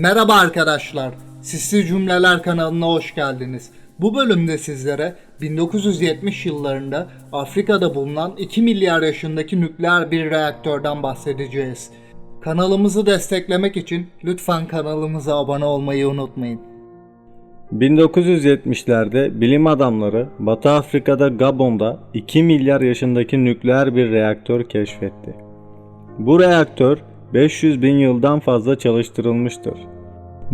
Merhaba arkadaşlar, Sisli Cümleler kanalına hoş geldiniz. Bu bölümde sizlere 1970 yıllarında Afrika'da bulunan 2 milyar yaşındaki nükleer bir reaktörden bahsedeceğiz. Kanalımızı desteklemek için lütfen kanalımıza abone olmayı unutmayın. 1970'lerde bilim adamları Batı Afrika'da Gabon'da 2 milyar yaşındaki nükleer bir reaktör keşfetti. Bu reaktör 500 bin yıldan fazla çalıştırılmıştır.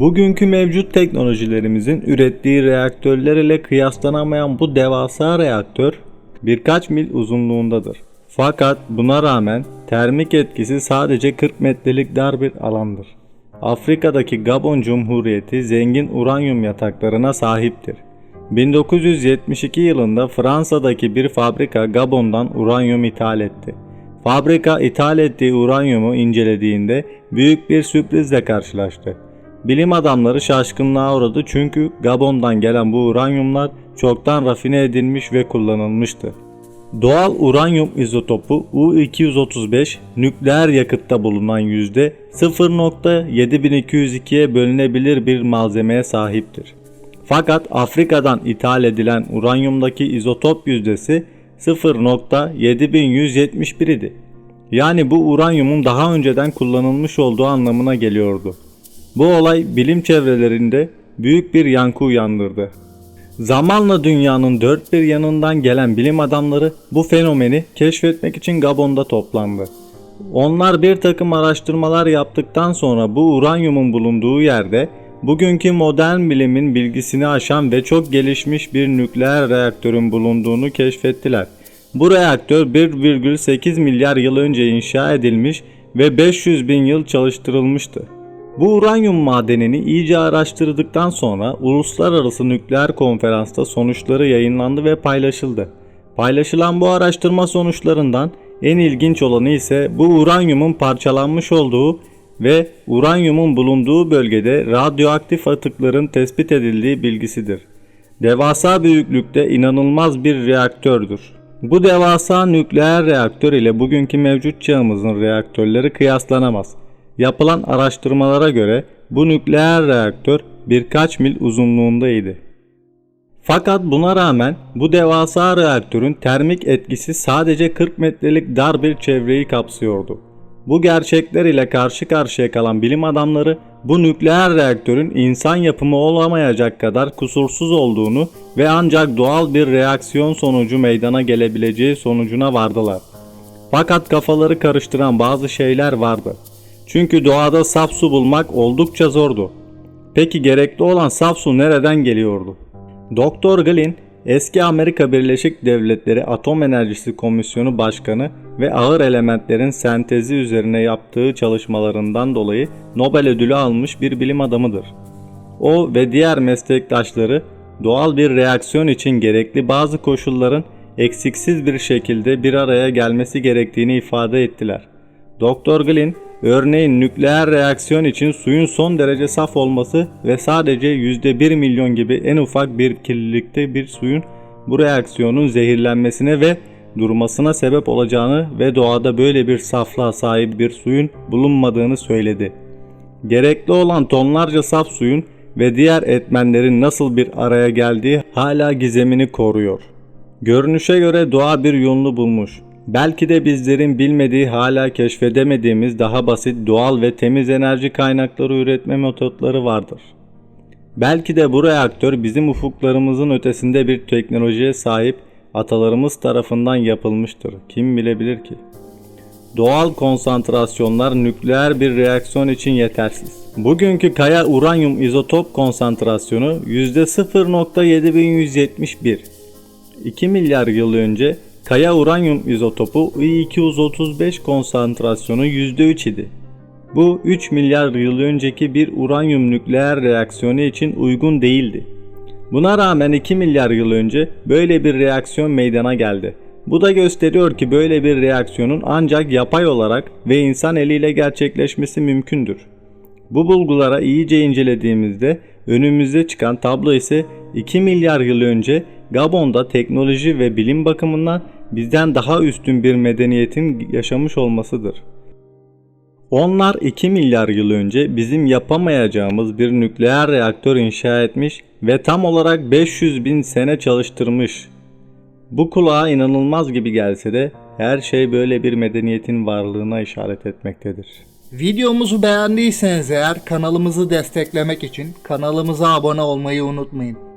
Bugünkü mevcut teknolojilerimizin ürettiği reaktörler ile kıyaslanamayan bu devasa reaktör birkaç mil uzunluğundadır. Fakat buna rağmen termik etkisi sadece 40 metrelik dar bir alandır. Afrika'daki Gabon Cumhuriyeti zengin uranyum yataklarına sahiptir. 1972 yılında Fransa'daki bir fabrika Gabon'dan uranyum ithal etti. Fabrika ithal ettiği uranyumu incelediğinde büyük bir sürprizle karşılaştı. Bilim adamları şaşkınlığa uğradı çünkü Gabon'dan gelen bu uranyumlar çoktan rafine edilmiş ve kullanılmıştı. Doğal uranyum izotopu U-235 nükleer yakıtta bulunan yüzde 0.7202'ye bölünebilir bir malzemeye sahiptir. Fakat Afrika'dan ithal edilen uranyumdaki izotop yüzdesi 0.7171 idi. Yani bu uranyumun daha önceden kullanılmış olduğu anlamına geliyordu. Bu olay bilim çevrelerinde büyük bir yankı uyandırdı. Zamanla dünyanın dört bir yanından gelen bilim adamları bu fenomeni keşfetmek için Gabon'da toplandı. Onlar bir takım araştırmalar yaptıktan sonra bu uranyumun bulunduğu yerde bugünkü modern bilimin bilgisini aşan ve çok gelişmiş bir nükleer reaktörün bulunduğunu keşfettiler. Bu reaktör 1,8 milyar yıl önce inşa edilmiş ve 500 bin yıl çalıştırılmıştı. Bu uranyum madenini iyice araştırdıktan sonra uluslararası nükleer konferansta sonuçları yayınlandı ve paylaşıldı. Paylaşılan bu araştırma sonuçlarından en ilginç olanı ise bu uranyumun parçalanmış olduğu ve uranyumun bulunduğu bölgede radyoaktif atıkların tespit edildiği bilgisidir. Devasa büyüklükte inanılmaz bir reaktördür. Bu devasa nükleer reaktör ile bugünkü mevcut çağımızın reaktörleri kıyaslanamaz. Yapılan araştırmalara göre bu nükleer reaktör birkaç mil uzunluğundaydı. Fakat buna rağmen bu devasa reaktörün termik etkisi sadece 40 metrelik dar bir çevreyi kapsıyordu. Bu gerçekler ile karşı karşıya kalan bilim adamları bu nükleer reaktörün insan yapımı olamayacak kadar kusursuz olduğunu ve ancak doğal bir reaksiyon sonucu meydana gelebileceği sonucuna vardılar. Fakat kafaları karıştıran bazı şeyler vardı. Çünkü doğada saf su bulmak oldukça zordu. Peki gerekli olan saf su nereden geliyordu? Doktor Glynn, eski Amerika Birleşik Devletleri Atom Enerjisi Komisyonu Başkanı ve ağır elementlerin sentezi üzerine yaptığı çalışmalarından dolayı Nobel ödülü almış bir bilim adamıdır. O ve diğer meslektaşları doğal bir reaksiyon için gerekli bazı koşulların eksiksiz bir şekilde bir araya gelmesi gerektiğini ifade ettiler. Doktor Glynn, örneğin nükleer reaksiyon için suyun son derece saf olması ve sadece %1 milyon gibi en ufak bir kirlilikte bir suyun bu reaksiyonun zehirlenmesine ve durmasına sebep olacağını ve doğada böyle bir saflığa sahip bir suyun bulunmadığını söyledi. Gerekli olan tonlarca saf suyun ve diğer etmenlerin nasıl bir araya geldiği hala gizemini koruyor. Görünüşe göre doğa bir yolunu bulmuş. Belki de bizlerin bilmediği hala keşfedemediğimiz daha basit doğal ve temiz enerji kaynakları üretme metotları vardır. Belki de bu reaktör bizim ufuklarımızın ötesinde bir teknolojiye sahip atalarımız tarafından yapılmıştır. Kim bilebilir ki? Doğal konsantrasyonlar nükleer bir reaksiyon için yetersiz. Bugünkü kaya uranyum izotop konsantrasyonu %0.7171. 2 milyar yıl önce kaya uranyum izotopu I235 konsantrasyonu %3 idi. Bu 3 milyar yıl önceki bir uranyum nükleer reaksiyonu için uygun değildi. Buna rağmen 2 milyar yıl önce böyle bir reaksiyon meydana geldi. Bu da gösteriyor ki böyle bir reaksiyonun ancak yapay olarak ve insan eliyle gerçekleşmesi mümkündür. Bu bulgulara iyice incelediğimizde önümüze çıkan tablo ise 2 milyar yıl önce Gabon'da teknoloji ve bilim bakımından bizden daha üstün bir medeniyetin yaşamış olmasıdır. Onlar 2 milyar yıl önce bizim yapamayacağımız bir nükleer reaktör inşa etmiş ve tam olarak 500 bin sene çalıştırmış. Bu kulağa inanılmaz gibi gelse de her şey böyle bir medeniyetin varlığına işaret etmektedir. Videomuzu beğendiyseniz eğer kanalımızı desteklemek için kanalımıza abone olmayı unutmayın.